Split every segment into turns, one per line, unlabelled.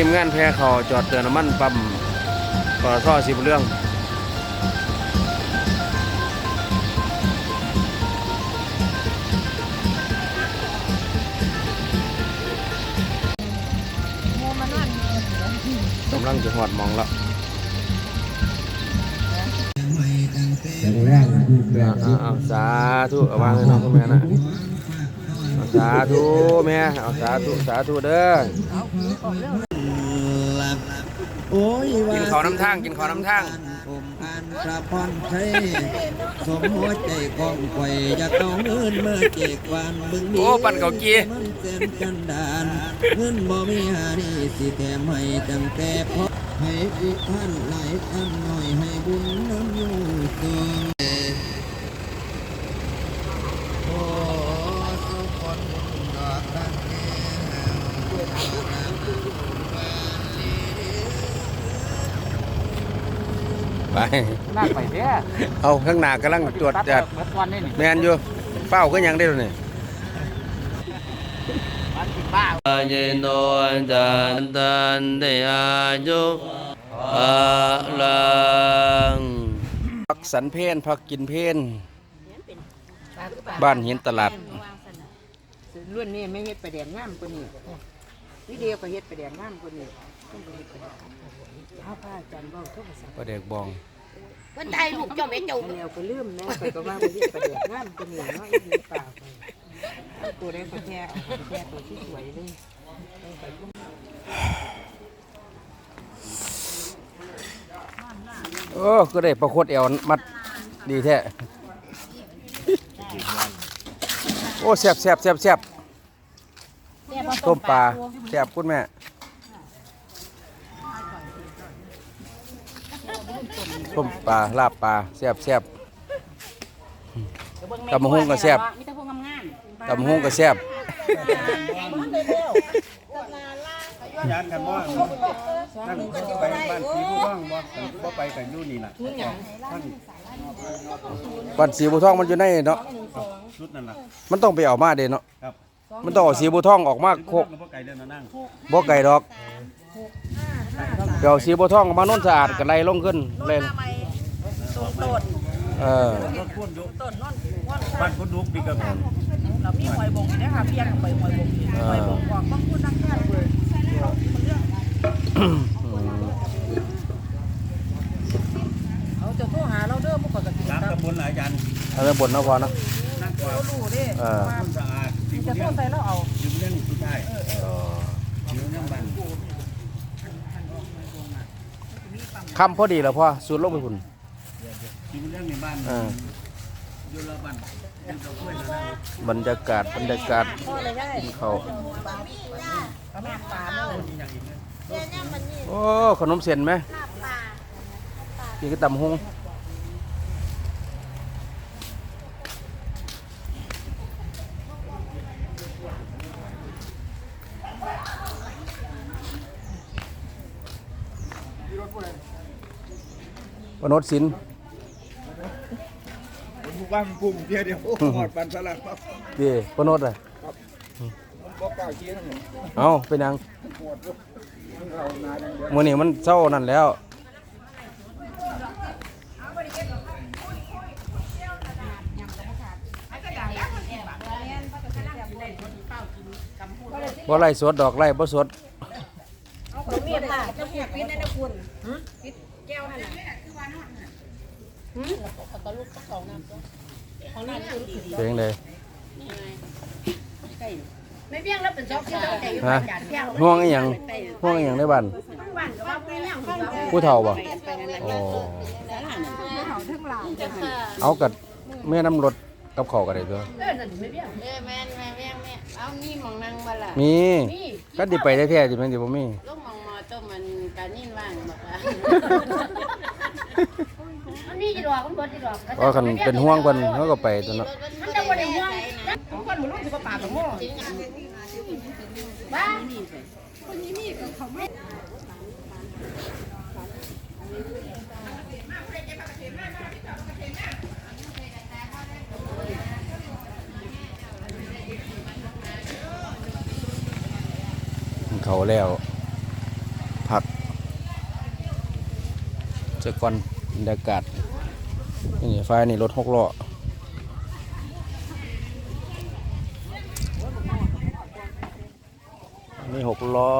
ทีมงานแพ้เขาจอดเตือนน้ำมันปั๊มปตทสิบเรื่อง
โมมานอน
กำลังจะหอดมองแล้วเอาเอาสาธุเอาวางให้น้องคุณแม่นะเอาสาธุแม่เอาสาธุสาธุเด้อ
โอ้ย
กินข้าวน้ำทางกินข้าวน้ำทาง
ผมอ่านพระพรชัยสมหัวใจกองไข่อยากเอาเงินมาเก็กวานบึงดี
โอ้ปั่นเกากี
มันเต็มกันดานเงินบ่มีหานี่สิแถมให้ตั้งแต่พอให้อีกท่านหลายท่านหน่อยให้บุญน้ำอยู่เกินโอ้สุขคนดอกรักแก่
ไป
ลากไปเด้อ
เอาข้างหน้ากำลังตรวจจัด
เมื่อวันนี่นี่
แมนอยู่เป้าก็ยังได้เลยนี่
วันกินบ้า
เยโนจันตันเดอายุอาลังพักสันเพนพักกินเพนบ้านเห็นตลาด
รุ่นนี้ไม่เฮ็ดประเดี๋ยวงามกว่านี้วิเดียวก็เฮ็ดประเดี๋ยวงามกว่านี้ ต้องไปเฮ็ดประเดี๋ยวเอาผ้าจันเว้าโทรศัพท์
ประเด็กบอง
วันไทยลูกเจ้าแม่เจ้า
แนวก็ลืมแม่ไปก็ว่าบ่เฮ็ดประเดี๋ยวงามกว่านี้เนาะอีหลีเปล่าไปเอาตัวได้ก็แท้เอาไปแท้ตัวที่สวยเลย
โอ้ก็ได้ประคดเอวมัดดีแท้โอ้แซ่บแซ่บแซ่บแซ่บต้มปลาแซ่บคุณแม่ ต้มปลาลาบปลาแซ่บแซ่บ ตำบักหุ่งก็แซ่บ
มีแต่พวกงาม
ตำฮุ้งก็แซ่บ
ยานกันบ่นั่นไปบ้านสีผู้ว่างบ่บ่ไปกันอยู่นี่ล่ะท่าน
บ้านสีบัวทองมันอยู่ในเนาะ
ชุดนั่นล่ะ
มันต้องไปเอามาเด้เนาะ
ครับ
มันต้องเอาสีบัวทองออกมาโคก
บ่ไกลเดินนะนั่ง
บ่ไก่ดอก เดี๋ยวสีบัวทองมาโน่นสะอาดกันไล่ลงขึ้นเล่นเออ
รถพ่วงอยู่บ้านคนดุกดีกับ
เรามีหอยบงอยู่นะคะเพียงไปหอยบงอยู่หอยบงบอกต้องพูดนักแค่เลยเขาจะโทรหาเราเด้อพวกเขาจะกิน
น้ำ
ครับ
ตำบลหลายยัน
เอาไปบนเนาะพอเนาะ
นั่งกว่า
เรารู้เด้
เออ
คนสะอาดสิบ
จะโท
เรื่
ร
อง
ใส่เราเอา
สิบเรื่องสุดท้าย
เออ
อยู่นั่งบ้าน
คำพอดีแล้วพ่อสูตรลงไปคุณ
สิบเรื่องในบ้าน
เออ
อยู่ละบ้านอยู่ตะกล้วยนะนั่ง
บรรยากาศบรรยากาศ
พ่อเลยได้
กินข้าว
ปลาแม่ปลาเมื่อ
โอ้ขนมเส้นไหมกินก็ตำฮุ้ง นดสิน
ผู้ว่างปุ่มเดียวเดียวหอดปันสลัดครับ
ดีปนดเลย
บ่กล้าเกี้ยทั้งหมด
เอาเป็นหยัง
หมดเรานาดังเดียว
มื่อนี้มันเศร้านั่นแล้ว บ่ไล่สดดอกไล่บ่สด
ผมมีค่ะจะพูดพิษนะนะคุณพิษแก้วนั่นน่ะ
เพลงเลย
ไม่เบี้ยงแล้วเป็นซอกที่เราแต่อยู่
ฮะ
จานแก้ว
ห่วงอีหยังห่วงอีหยังในบ้าน
บ้านก็ว่าไม่ย่างของเรา
ผู้เฒ่าบ่โอ้เอากัดแม่น้ำรถกับข้าวก็ได้ตัว
เออนั่นไม่เบี้ยง
เออแม่นแม่นแม่นแม่นเอานี่หมองนั่งบ่ล่ะ
มีก็ดิไปได้แท้ๆสิแม่นสิบ่มี
ลูกหมองหมอต้มมันกานิ่นว่างบอกว่า
มีจีดอกมันบิดกี่ดอก
เพราะคันเป็นห่วงเพิ่นเขาก็ไปตัวเนาะ
มันจะบ่ได้ห่วง
ของคนมันรู้สึกว่าปลากับหม้อ
บ้า
กินข้าแล้วพักเจะก่อน บรรยากาศนี่ไฟนี่รถหกล้อนี่หกล้อ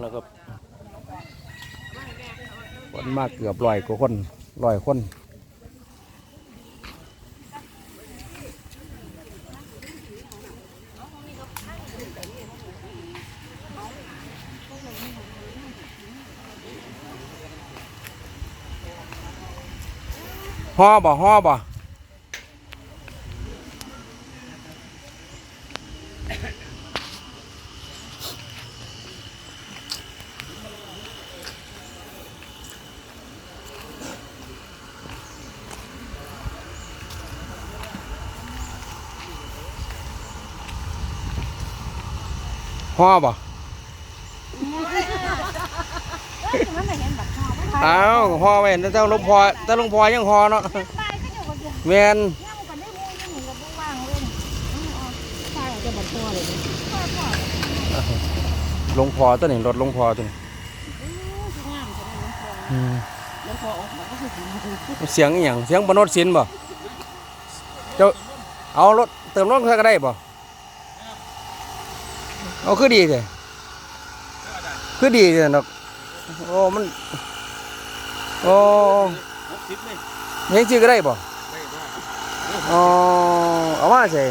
แล้วก็คนมากเกือบร้อยกว่าคนร้อยคน ห่อบ่ห่อบ่ห่อบ่ อ้าวห่อไว้แต่เจ้าลวงพ่อแต่หลวงพ่อยังห่อเนาะแม่นลงพอตัวนี้รถลงพอตัวนี้อืมเสียงอหย่างเสียงบนรถสินบ่เจ้าเอารถเติมรถเธอก็ได้บ่เอาคือดีเลยคือดีเลยนกโอ้มัน โอ้
หกสิบเลย
เฮงชื่อก็ได้บ่อ๋อเอามาใส่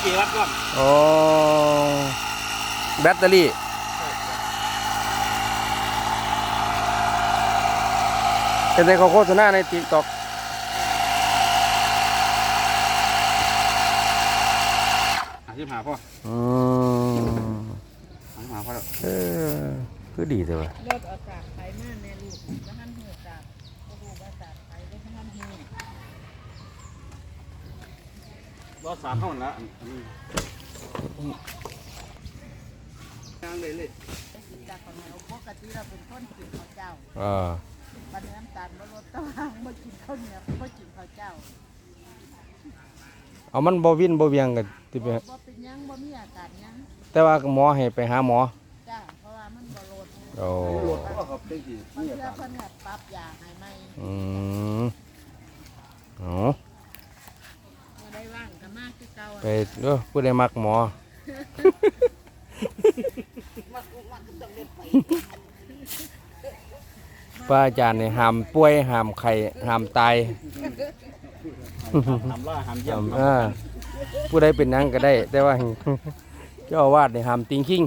เกียร์วัดก่อน
อ๋อแบตเตอรี่เป็นในเขาโฆษณาในติ๊กต็อก
หาสิบหาพ่อ
อืม
หาสิบหาพ่อแล้ว
เออคือดีแต่ว่า
รถอากาศไปมาแน่ลูกบ่ทันหูจากบ่ฮู้ว่าจากไปบ่ทันหู
รอสามเท่านั้นละอันอันนี้ย่างเลยเลย
จากของเราปกติเราเป็นคนกินข้าวเจ้า
อ่า
บัดนี้น้ำตาลบ่ลดแตว่าบ่กินข้าวเหนียวบ่กินข้าวเจ้า
เอามันบ่วินบ่เวียงกันที่ไป
บ่เป็น
แต่ว่าหมอให้ไปหาหมอ
จ้าเพราะว่ามันบ่ลด
โอ้
รถก็ขับได้กี่
บางเทื่อเพิ่นก็ปรับยาให้ใหม่
อืมเอา
บ่ได้ว่างก็มาคือเก่า
ไปเด้อผู้ใดมักหมอ ป้าอาจารย์นี่ห้ามป่วยห้ามไข้ห้ามตาย
ทำล่าหามเยี่ยม
อ่าผู้ใดเป็นหนังก็ได้ แต่ว่า เจ้าอาวาสนี่ห้ามติงคิง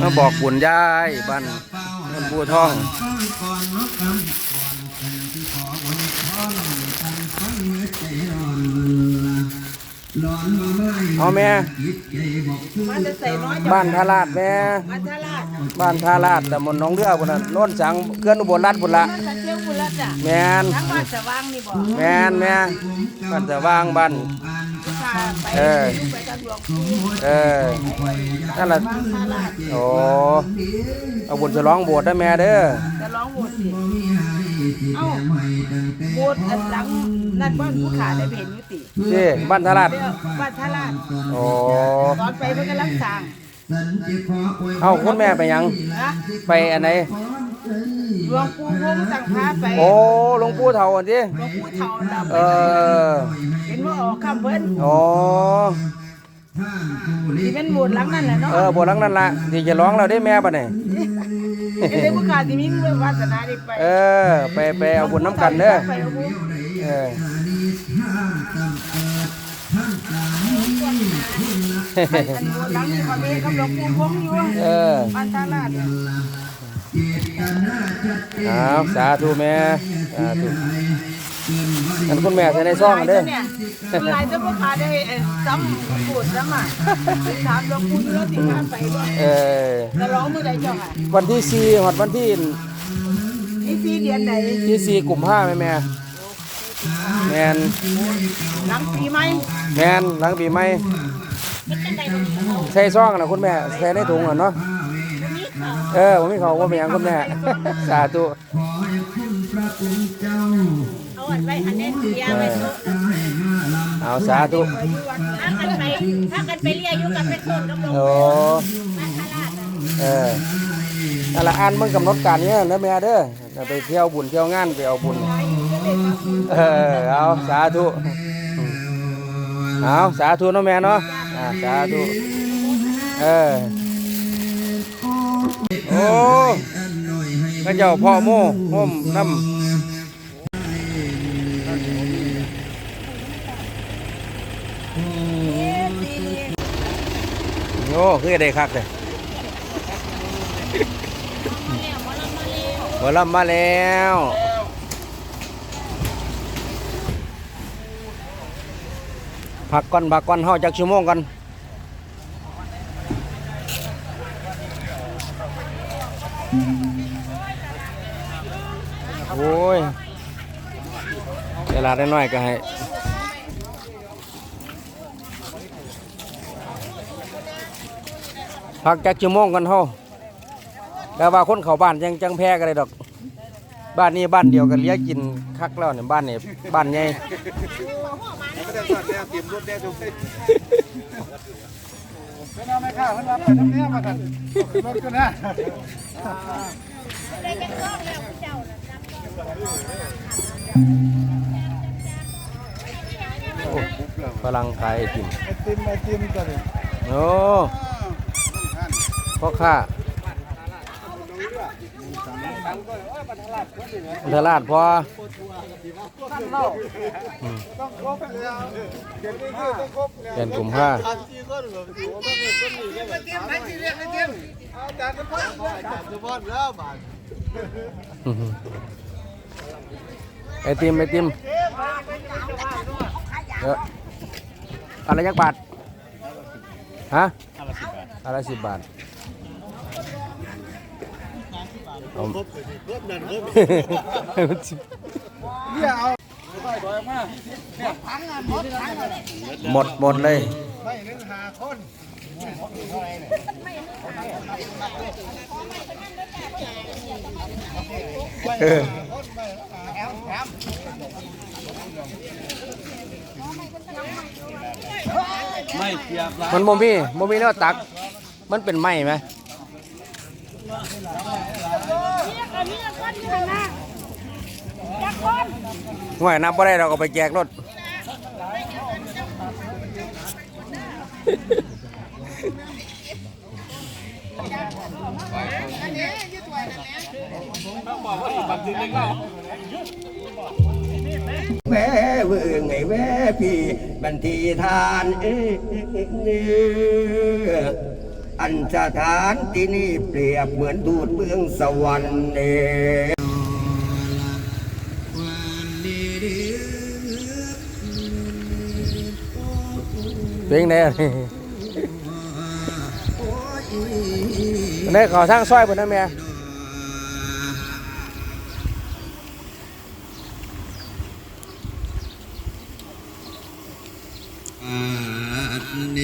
มาบอกบุญยายบ้านบัวทอง
เอา
แม่
จิตใจบอกคือ
มันจะใส่น้อย
บ้านทาราดแม่
มาทาราช
บ้านทาราดแต่มนต์หน้องเรือพุ่นน่ะโน่นสังเกือนอุบลรัฐพุ่นละ
มันจะเที่ยวพุ่นละจ้ะ
แมน
ทั้งว่าจะวางนี่บ่
แมนแม่บ้านแต่ว่างบ้าน
พาไป
เออ
ไปทางหลวงปู่
เออนั่นแหละ
ทาราช
โอ้เอาบุญฉลองโบสถ์ได้แม่เด้อ
จะร้องโหวตสิ เอ้าโหวตอันหลังนั่นบ้านผู้ขาได้ไปเห็นอยู่ติ
ที่บ้านทาราด
เด้อบ้านทาราช
โอ้
ตอนไปเพิ่นกำลังสร้าง
เอาคุณแม่ไปหยัง
นะ
ไปอันไหน
หลวงปู่วงสั่งพาไป
โอ้หลวงปู่เฒ่าอันที่
หลวงปู่เฒ่าดำ
เออ
เห็นว่าออกคำเพิ่น
โอ้
ที่เป็นโหวตหลังนั่นแหละเนาะ
เออโบสถ์หลังนั้นล่ะที่จะร้องเราได้แม่ปะเนี่ย
เห็นได้ผู้ขาที่มีวาสนาได้ไป
เออไปไปเอาบุญน้ำกันเด้อ
ไปเอาบุญ
เออ
อันโหวตหลังนี่เขามีกับหลวงปูพงอยู่
เออ
บ้านทาราดเนี่ย
เอาสาธุแม่สาธุ อันคุณแม่ใส่ในซ่องเด้อ
เนี่ยคือหลายเจ้าผู้ขาได้เอ่อซ้ำโหวตซ้ำอะถามหลวงปู่อยู่แล้วสิพาไปบ่
เออ
จะร้องมื้อใดเจ้าค่ะ
วันที่สี่หอดวันที่
นี่สี่เดือนใด
ที่สี่กลุ่มห้าแม่แม่แมน
หลังปีใหม่
แมนหลังปีใหม่ใส่ซองนะคุณแม่ใส่ในถุงเหรอเนาะเออผมมีเขาว่าเป็นหยังคุณแม่สาธุ
ข อให้คุณพระคุณเจ้า
เอาอันไว้อันนี้เสียไว้โต๊ะ
ได้มาลำ
เอาสาธุ
ถ้ากันไปถ้ากันไปเรียอยู่กับเป็นคนกับหลวง
โอ้เออนั่นละอันมันกำหนดการเนี้ยนะแม่เด้อจะไปเที่ยวบุญเที่ยวงานไปเอาบุญเออเอาสาธุเอาสาธุเนาะแม่เนาะอ่าสาธุเออโอ้ข้าเจ้าพ่อโม่ห่มน้ำ คือได้คักเลยหมอลำมาแล้วพักก่อนพักก่อนเฮาจักชั่วโมงก่อนโอ้ยเวลาได้น้อยก็ให้ พักจักชั่วโมงกันเฮาแต่ว่าคนเขาบ้านยังจังแพ้กันเลยดอก บ้านนี้บ้านเดียวกันเลี้ยกินคักแล้วเนี่ยบ้านนี่บ้านใหญ่
ไม่ได้สอนแนวเตรียมรถแนวทุกทีเพิ่นเอาไม่ค่าเพิ่นเอาไปทำเนี้ยมากันรถกันนะ
โอ้ฝรั่งขายไอติม
ไอติมไอติมกันเลย
โอ้พ่อค้าตลาดพอ
ต้องครบแล้วเดี๋ยวนี้คือต้องครบแล้ว
เป็นกลุ่มห้า
อาชีพก็เหลือถือว่าเป็นคนหนีกันแบบไอติมไอติมไอติมอาจารย์จะ พอดอาจารย์จะพอดแล้วบาท
ไอติมไอติมเยอะอะไรยักบาทฮะอะไรสิบบาท เอา
ครบครบนั่นครบ
หมดหมดเลย
ไม่นึกหาคน
เออ
ไม่เปียบละ
มันโมมีโมมีแล้วตัก มันเป็นไม้ไหม ห่วยนับบ่ได้เราก็ไปแจกรถ
แว่เวงไงแว่พี่บันทีทานเออ อันสถานที่นี่เปรียบเหมือนดูดเมืองสวรรค์เอง
เพลงไหนอะนี่เขาทางซอยบนนั้นแม่
อาจเน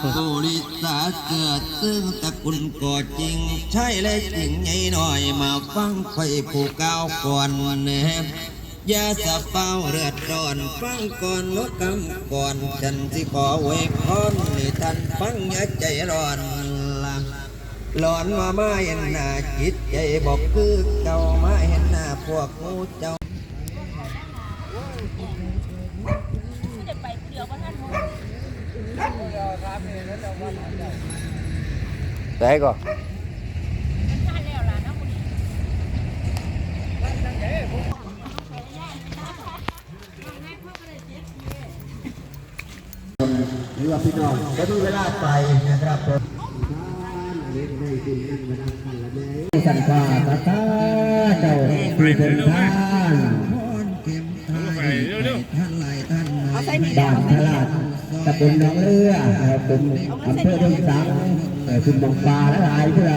สุริสาเกิดซึ่งตะกุลก่อจริง ใช่และจริงไงหน่อยมาฟังไฟผู้ก้าวก่อนเนยาสะเฝ้าเลือดร้อนฟังก่อนลดกำก่อนฉันที่ขอไว้พรให้ท่านฟังอย่าใจร้อนลำหลอนมามาเห็นหน้าจิตใจบอกคือเก่ามาเห็นหน้าพวกหมูเจ้า
แต่ก็
หรือว่าพี่น้องก็มีเวลาไปนะครับผมสันฟ้าตาตาเจ้าผู้เป็นท่านท่านหลายท่านด่านตลาด ตะบนหนองเรือนะครับเป็นอำเภอดงสังคุณบงปลาและลายเพื่อ